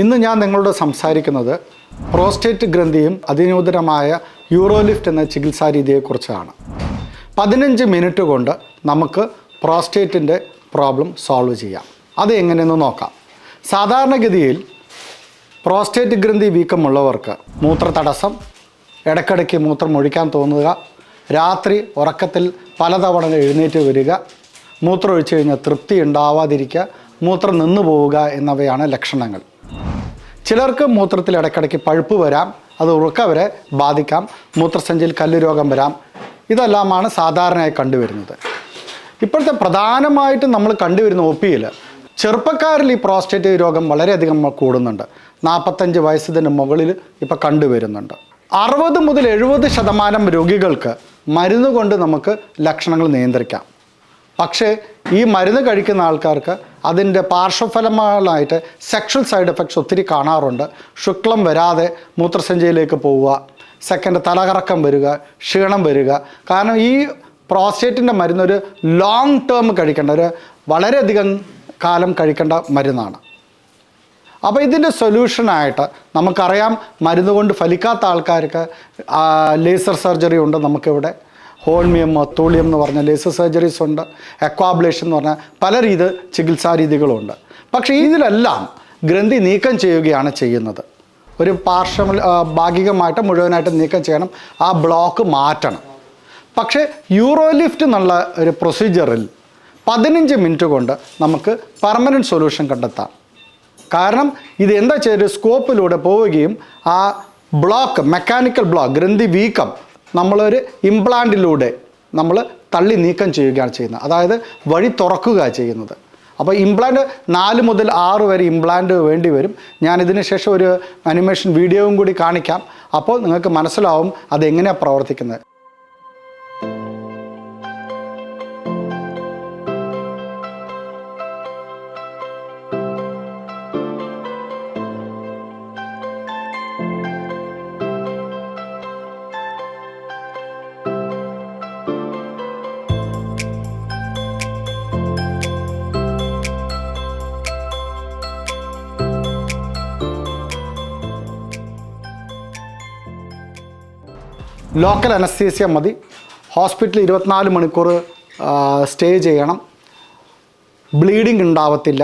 ഇന്ന് ഞാൻ നിങ്ങളോട് സംസാരിക്കുന്നത് പ്രോസ്റ്റേറ്റ് ഗ്രന്ഥിയും അതിനൂതനമായ യൂറോലിഫ്റ്റ് എന്ന ചികിത്സാ രീതിയെക്കുറിച്ചാണ് പതിനഞ്ച് മിനിറ്റ് കൊണ്ട് നമുക്ക് പ്രോസ്റ്റേറ്റിന്റെ പ്രോബ്ലം സോൾവ് ചെയ്യാം. അത് എങ്ങനെയെന്ന് നോക്കാം. സാധാരണഗതിയിൽ പ്രോസ്റ്റേറ്റ് ഗ്രന്ഥി വീക്കമുള്ളവർക്ക് മൂത്ര തടസ്സം ഇടയ്ക്കിടയ്ക്ക് മൂത്രം ഒഴിക്കാൻ തോന്നുക രാത്രി ഉറക്കത്തിൽ പലതവണ എഴുന്നേറ്റ് വരിക മൂത്രം ഒഴിച്ചു കഴിഞ്ഞാൽ തൃപ്തി ഉണ്ടാവാതിരിക്കുക മൂത്രം നിന്നു പോവുക എന്നിവയാണ് ലക്ഷണങ്ങൾ. ചിലർക്ക് മൂത്രത്തിൽ ഇടയ്ക്കിടയ്ക്ക് പഴുപ്പ് വരാം അത് ഉറക്കവരെ ബാധിക്കാം മൂത്രസഞ്ചിയിൽ കല്ല് രോഗം വരാം. ഇതെല്ലാമാണ് സാധാരണയായി കണ്ടുവരുന്നത്. ഇപ്പോഴത്തെ പ്രധാനമായിട്ടും നമ്മൾ കണ്ടുവരുന്ന ഒ പിയിൽ ചെറുപ്പക്കാരിൽ ഈ പ്രോസ്റ്റേറ്റ് രോഗം വളരെയധികം കൂടുന്നുണ്ട്. നാൽപ്പത്തഞ്ച് വയസ്സിന് മുകളിൽ ഇപ്പോൾ കണ്ടുവരുന്നുണ്ട്. അറുപത് മുതൽ എഴുപത് ശതമാനം രോഗികൾക്ക് മരുന്ന് കൊണ്ട് നമുക്ക് ലക്ഷണങ്ങൾ നിയന്ത്രിക്കാം. പക്ഷേ ഈ മരുന്ന് കഴിക്കുന്ന ആൾക്കാർക്ക് അതിന്റെ പാർശ്വഫലങ്ങളായിട്ട് സെക്ഷൽ സൈഡ് എഫക്ട്സ് ഒത്തിരി കാണാറുണ്ട്. ശുക്ലം വരാതെ മൂത്രസഞ്ചയിലേക്ക് പോവുക സെക്കൻഡ് തലകറക്കം വരിക ക്ഷീണം വരിക. കാരണം ഈ പ്രോസ്റ്റേറ്റിന്റെ മരുന്ന് ഒരു ലോങ് ടേം കഴിക്കേണ്ട ഒരു വളരെയധികം കാലം കഴിക്കേണ്ട മരുന്നാണ്. അപ്പോൾ ഇതിന്റെ സൊല്യൂഷനായിട്ട് നമുക്കറിയാം മരുന്ന് കൊണ്ട് ഫലിക്കാത്ത ആൾക്കാർക്ക് ലേസർ സർജറി ഉണ്ട് നമുക്കിവിടെ. ഹോൾമിയം മത്തോളിയം എന്ന് പറഞ്ഞ ലേസർ സർജറീസ് ഉണ്ട് അക്വാബ്ലേഷൻ എന്ന് പറഞ്ഞാൽ പല രീതി ചികിത്സാ രീതികളുണ്ട്. പക്ഷേ ഇതിലെല്ലാം ഗ്രന്ഥി നീക്കം ചെയ്യുകയാണ് ചെയ്യുന്നത്. ഒരു പാർശ്വ ഭാഗികമായിട്ട് മുഴുവനായിട്ട് നീക്കം ചെയ്യണം ആ ബ്ലോക്ക് മാറ്റണം. പക്ഷേ യൂറോലിഫ്റ്റ് എന്നുള്ള ഒരു പ്രൊസീജിയറിൽ പതിനഞ്ച് മിനിറ്റ് കൊണ്ട് നമുക്ക് പെർമനന്റ് സൊല്യൂഷൻ കണ്ടെത്താം. കാരണം ഇത് എന്താ ചെയ്യുക സ്കോപ്പിലൂടെ പോവുകയും ആ ബ്ലോക്ക് മെക്കാനിക്കൽ ബ്ലോക്ക് ഗ്രന്ഥി വീക്കം നമ്മളൊരു ഇംപ്ലാന്റിലൂടെ നമ്മൾ തള്ളി നീക്കം ചെയ്യുകയാണ് ചെയ്യുന്നത്. അതായത് വഴി തുറക്കുക ചെയ്യുന്നത്. അപ്പോൾ ഇംപ്ലാന്റ് നാല് മുതൽ ആറ് വരെ ഇംപ്ലാന്റ് വേണ്ടി വരും. ഞാൻ ഇതിന് ശേഷം ഒരു അനിമേഷൻ വീഡിയോയും കൂടി കാണിക്കാം. അപ്പോൾ നിങ്ങൾക്ക് മനസ്സിലാവും അതെങ്ങനെയാണ് പ്രവർത്തിക്കുന്നത്. ലോക്കൽ അനസ്തീസിയ മതി. ഹോസ്പിറ്റലിൽ ഇരുപത്തിനാല് മണിക്കൂർ സ്റ്റേ ചെയ്യണം. ബ്ലീഡിങ് ഉണ്ടാവത്തില്ല.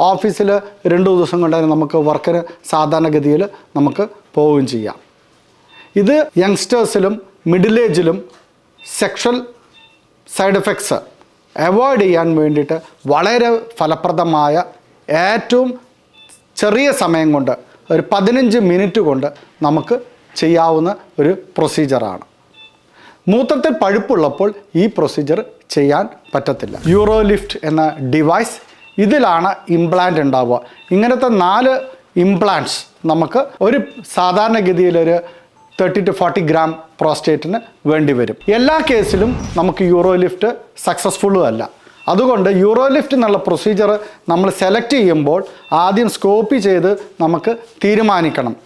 ഓഫീസിൽ രണ്ട് ദിവസം കൊണ്ട് തന്നെ നമുക്ക് വർക്കിന് സാധാരണഗതിയിൽ നമുക്ക് പോവുകയും ചെയ്യാം. ഇത് യങ്സ്റ്റേഴ്സിലും മിഡിൽ ഏജിലും സെക്ഷൽ സൈഡ് എഫക്ട്സ് അവോയ്ഡ് ചെയ്യാൻ വേണ്ടിയിട്ട് വളരെ ഫലപ്രദമായ ഏറ്റവും ചെറിയ സമയം കൊണ്ട് ഒരു പതിനഞ്ച് മിനിറ്റ് കൊണ്ട് നമുക്ക് ചെയ്യാവുന്ന ഒരു പ്രൊസീജിയറാണ് മൂത്രത്തിൽ പഴുപ്പുള്ളപ്പോൾ ഈ പ്രൊസീജിയർ ചെയ്യാൻ പറ്റത്തില്ല. യൂറോലിഫ്റ്റ് എന്ന ഡിവൈസ് ഇതിലാണ് ഇംപ്ലാന്റ് ഉണ്ടാവുക. ഇങ്ങനത്തെ നാല് ഇംപ്ലാന്റ്സ് നമുക്ക് ഒരു സാധാരണഗതിയിലൊരു തേർട്ടി ടു ഫോർട്ടി ഗ്രാം പ്രോസ്റ്റേറ്റിന് വേണ്ടി വരും. എല്ലാ കേസിലും നമുക്ക് യൂറോലിഫ്റ്റ് സക്സസ്ഫുള്ളും അല്ല. അതുകൊണ്ട് യൂറോലിഫ്റ്റ് എന്നുള്ള പ്രൊസീജിയർ നമ്മൾ സെലക്ട് ചെയ്യുമ്പോൾ ആദ്യം സ്കോപ്പ് ചെയ്ത് നമുക്ക് തീരുമാനിക്കണം.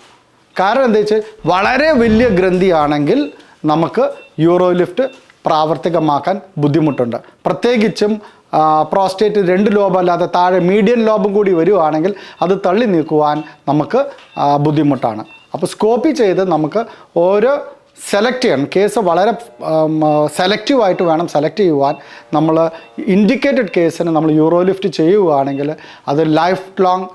കാരണം എന്താ വെച്ചാൽ വളരെ വലിയ ഗ്രന്ഥിയാണെങ്കിൽ നമുക്ക് യൂറോ ലിഫ്റ്റ് പ്രാവർത്തികമാക്കാൻ ബുദ്ധിമുട്ടുണ്ട്. പ്രത്യേകിച്ചും പ്രോസ്റ്റേറ്റ് രണ്ട് ലോബല്ലാതെ താഴെ മീഡിയൻ ലോബും കൂടി വരുവാണെങ്കിൽ അത് തള്ളി നീക്കുവാൻ നമുക്ക് ബുദ്ധിമുട്ടാണ്. അപ്പോൾ സ്കോപ്പി ചെയ്ത് നമുക്ക് ഓരോ സെലക്ട് ചെയ്യണം. കേസ് വളരെ സെലക്റ്റീവായിട്ട് വേണം സെലക്ട് ചെയ്യുവാൻ. നമ്മൾ ഇൻഡിക്കേറ്റഡ് കേസിന് നമ്മൾ യൂറോലിഫ്റ്റ് ചെയ്യുകയാണെങ്കിൽ അത് ലൈഫ് ലോങ്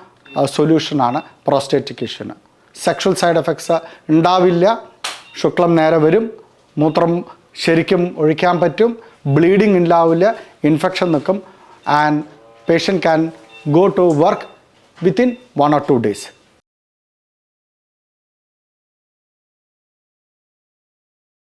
സൊല്യൂഷനാണ് പ്രോസ്റ്റേറ്റിക് ഇഷ്യൂന് സെക്ഷൽ സൈഡ് എഫക്ട്സ് ഉണ്ടാവില്ല. ശുക്ലം നേരെ വരും. മൂത്രം ശരിക്കും ഒഴിക്കാൻ പറ്റും. ബ്ലീഡിങ് ഉണ്ടാവില്ല ഇൻഫെക്ഷൻ നിൽക്കും. And patient can go to work within one or two days